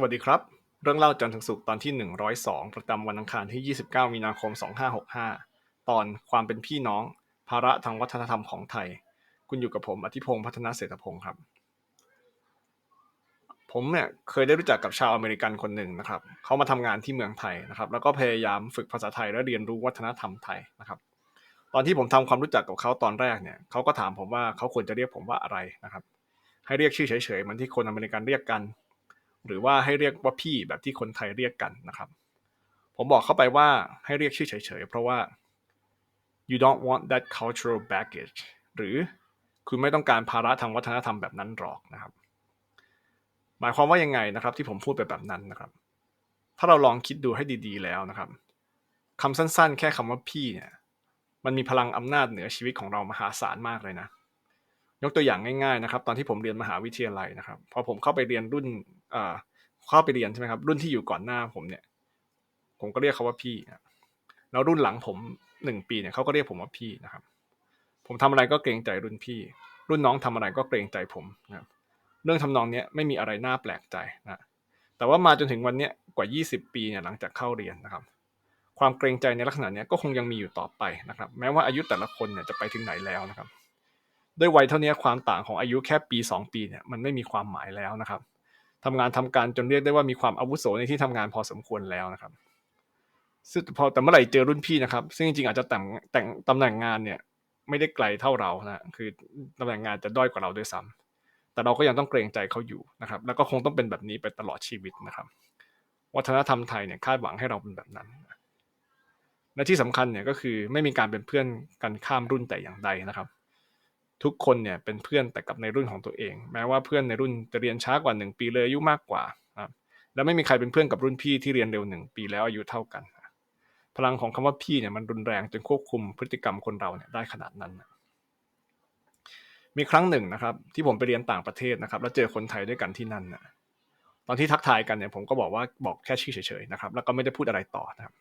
สวัสดีครับ เรื่องเล่าจันทร์ถึงศุกร์ตอนที่ 102 ประจำวันอังคารที่ 29 มีนาคม 2565 ตอนความเป็นพี่น้อง ภาระทางวัฒนธรรมของไทย คุณอยู่กับผมอธิพงศ์พัฒนาเศรษฐพงศ์ครับ ผมเนี่ยเคยได้รู้จักกับชาวอเมริกันคนหนึ่งนะครับ เขามาทำงานที่เมืองไทยนะครับ แล้วก็พยายามฝึกภาษาไทยและเรียนรู้วัฒนธรรมไทยนะครับ ตอนที่ผมทำความรู้จักกับเขาตอนแรกเนี่ยเขาก็ถามผมว่าเขาควรจะเรียกผมว่าอะไรนะครับ ให้เรียกชื่อเฉยๆเหมือนที่คนอเมริกันเรียกกัน หรือว่าให้เรียกว่าพี่แบบที่คนไทยเรียกกันนะครับ ผมบอกเข้าไปว่าให้เรียกชื่อเฉยๆ เพราะว่า you don't want that cultural baggage หรือคุณไม่ต้องการภาระทางวัฒนธรรมแบบนั้นหรอกนะครับ หมายความว่ายังไงนะครับที่ผมพูดไปแบบนั้นนะครับ ถ้าเราลองคิดดูให้ดีๆแล้วนะครับคำสั้นๆ แค่คำว่าพี่เนี่ย มันมีพลังอำนาจเหนือชีวิตของเรามหาศาลมากเลยนะ ยกตัวอย่างง่ายๆนะครับ ตอนที่ผมเรียนมหาวิทยาลัยนะครับพอผมเข้าไปเรียนรุ่นเข้าไปเรียนใช่ไหมครับรุ่นที่อยู่ก่อนหน้าผมเนี่ย ผมก็เรียกเขาว่าพี่แล้วรุ่นหลังผมหนึ่งปีเนี่ยเขาก็เรียกผมว่าพี่นะครับ ผมทำอะไรก็เกรงใจรุ่นพี่ รุ่นน้องทำอะไรก็เกรงใจผมนะครับเรื่องทำนองเนี้ยไม่มีอะไรน่าแปลกใจนะแต่ว่ามาจนถึงวันเนี้ยกว่า 20 ปีเนี่ยหลังจากเข้าเรียนนะครับ ความเกรงใจในลักษณะเนี้ยก็คงยังมีอยู่ต่อไปนะครับ แม้ว่าอายุแต่ละคนเนี่ยจะไปถึงไหนแล้วนะครับ ด้วยวัยเท่านี้ความต่างของอายุแค่ปี 2 ปีเนี่ยมันไม่มีความหมายแล้วนะครับทำงานทำการจนเรียกได้ว่ามีความอาวุโสในที่ทำงานพอสมควรแล้วนะครับซึ่งพอแต่เมื่อไหร่เจอรุ่นพี่นะครับ ซึ่งจริงๆอาจจะแต่งแต่งตำแหน่งงานเนี่ยไม่ได้ไกลเท่าเรานะคือตำแหน่งงานจะด้อยกว่าเราด้วยซ้ำแต่เราก็ยังต้องเกรงใจเขาอยู่นะครับ แล้วก็คงต้องเป็นแบบนี้ไปตลอดชีวิตนะครับ วัฒนธรรมไทยเนี่ยคาดหวังให้เราเป็นแบบนั้น และที่สำคัญเนี่ยก็คือไม่มีการเป็นเพื่อนกันข้ามรุ่นแต่อย่างใดนะครับ ทุกคนเนี่ยเป็นเพื่อนแต่กับในรุ่นของตัวเอง แม้ว่าเพื่อนในรุ่นจะเรียนช้ากว่า 1 ปีเลยอายุมากกว่าครับแล้วไม่มีใครเป็นเพื่อนกับรุ่นพี่ที่เรียนเร็วหนึ่งปีแล้วอายุเท่ากัน พลังของคำว่าพี่เนี่ยมันรุนแรงจนควบคุมพฤติกรรมคนเราเนี่ยได้ขนาดนั้น มีครั้งหนึ่งนะครับ ที่ผมไปเรียนต่างประเทศนะครับ แล้วเจอคนไทยด้วยกันที่นั่นนะตอนที่ทักทายกันเนี่ยผมก็บอกว่าบอกแค่ชื่อเฉยๆนะครับแล้วก็ไม่ได้พูดอะไรต่อนะครับ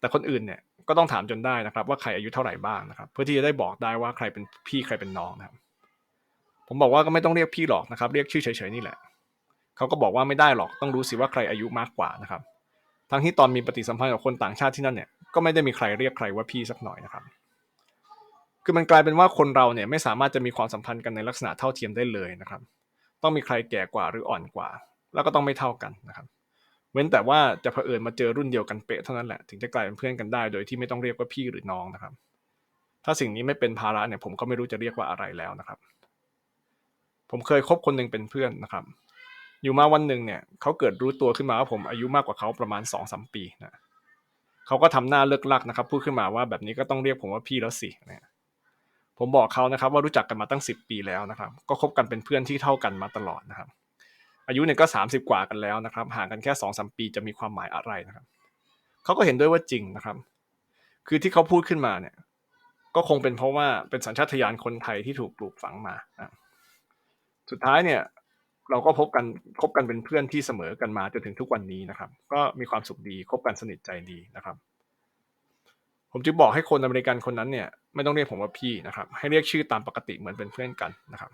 แต่คนอื่นเนี่ย ก็ต้องถามจนได้นะครับ ว่าใครอายุเท่าไหร่บ้างนะครับ เพื่อที่จะได้บอกได้ว่าใครเป็นพี่ใครเป็นน้องนะครับ ผมบอกว่าก็ไม่ต้องเรียกพี่หรอกนะครับ เรียกชื่อเฉยๆนี่แหละเขาก็บอกว่าไม่ได้หรอกต้องรู้สิว่าใครอายุมากกว่านะครับ ทั้งที่ตอนมีปฏิสัมพันธ์กับคนต่างชาติที่นั่นเนี่ยก็ไม่ได้มีใครเรียกใครว่าพี่สักหน่อยนะครับ คือมันกลายเป็นว่าคนเราเนี่ยไม่สามารถจะมีความสัมพันธ์กันในลักษณะเท่าเทียมได้เลยนะครับ ต้องมีใครแก่กว่าหรืออ่อนกว่า แล้วก็ต้องไม่เท่ากันนะครับ เว้นแต่ว่าจะเผอิญมาเจอรุ่นเดียวกันเป๊ะเท่านั้นแหละถึงจะกลายเป็นเพื่อนกันได้ โดยที่ไม่ต้องเรียกว่าพี่หรือน้องนะครับ ถ้าสิ่งนี้ไม่เป็นภาระเนี่ยผมก็ไม่รู้จะเรียกว่าอะไรแล้วนะครับ ผมเคยคบคนหนึ่งเป็นเพื่อนนะครับ อยู่มาวันหนึ่งเนี่ยเขาเกิดรู้ตัวขึ้นมาว่าผมอายุมากกว่าเขาประมาณสองสามปีนะเขาก็ทำหน้าเลิกลักนะครับพูดขึ้นมาว่าแบบนี้ก็ต้องเรียกผมว่าพี่แล้วสินะผมบอกเขานะครับว่ารู้จักกันมาตั้งสิบปีแล้วนะครับ ก็คบกันเป็นเพื่อนที่เท่ากันมาตลอดนะครับ อายุเนี่ยก็สามสิบกว่ากันแล้วนะครับห่างกันแค่สองสามปีจะมีความหมายอะไรนะครับเขาก็เห็นด้วยว่าจริงนะครับ คือที่เขาพูดขึ้นมาเนี่ย ก็คงเป็นเพราะว่าเป็นสัญชาตญาณคนไทยที่ถูกปลูกฝังมาสุดท้ายเนี่ย เราก็พบกันคบกันเป็นเพื่อนที่เสมอกันมาจนถึงทุกวันนี้นะครับ ก็มีความสุขดีคบกันสนิทใจดีนะครับ ผมจึงบอกให้คนอเมริกันคนนั้นเนี่ย ไม่ต้องเรียกผมว่าพี่นะครับ ให้เรียกชื่อตามปกติเหมือนเป็นเพื่อนกันนะครับ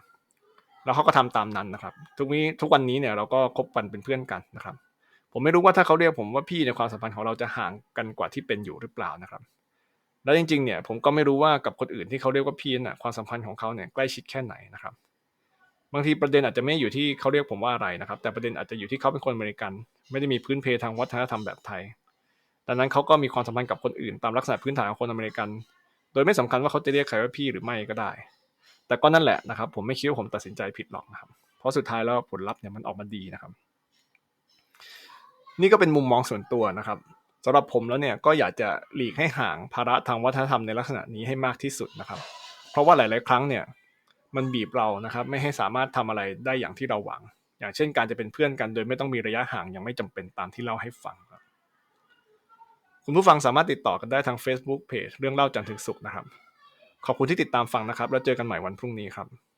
แล้วเขาก็ทำตามนั้นนะครับ ทุกนี้ทุกวันนี้เนี่ยเราก็คบกันเป็นเพื่อนกันนะครับ ผมไม่รู้ว่าถ้าเขาเรียกผมว่าพี่ในความสัมพันธ์ของเราจะห่างกันกว่าที่เป็นอยู่หรือเปล่านะครับ แล้วจริงๆเนี่ยผมก็ไม่รู้ว่ากับคนอื่นที่เขาเรียกว่าพี่น่ะความสัมพันธ์ของเขาเนี่ยใกล้ชิดแค่ไหนนะครับ บางทีประเด็นอาจจะไม่อยู่ที่เขาเรียกผมว่าอะไรนะครับ แต่ประเด็นอาจจะอยู่ที่เขาเป็นคนอเมริกัน ไม่ได้มีพื้นเพทางวัฒนธรรมแบบไทยดังนั้นเขาก็มีความสัมพันธ์กับคนอื่นตามลักษณะพื้นฐานของคนอเมริกัน โดยไม่สำคัญว่าเขาจะเรียกใครว่าพี่หรือไม่ก็ได้ แต่ก็นั่นแหละนะครับ ผมไม่คิดว่าผมตัดสินใจผิดหรอกนะครับ เพราะสุดท้ายแล้วผลลัพธ์เนี่ยมันออกมาดีนะครับ นี่ก็เป็นมุมมองส่วนตัวนะครับสำหรับผมแล้วเนี่ยก็อยากจะหลีกให้ห่างภาระทางวัฒนธรรมในลักษณะนี้ให้มากที่สุดนะครับ เพราะว่าหลาย ๆ ครั้งเนี่ยมันบีบเรานะครับ ไม่ให้สามารถทำอะไรได้อย่างที่เราหวัง อย่างเช่น การจะเป็นเพื่อนกัน โดยไม่ต้องมีระยะห่างยังไม่จำเป็นตามที่เล่าให้ฟังคุณผู้ฟังสามารถติดต่อกันได้ทาง Facebook Page เรื่องเล่าจันทร์ถึงสุขนะครับ ขอบคุณที่ติดตามฟังนะครับ แล้วเจอกันใหม่วันพรุ่งนี้ครับ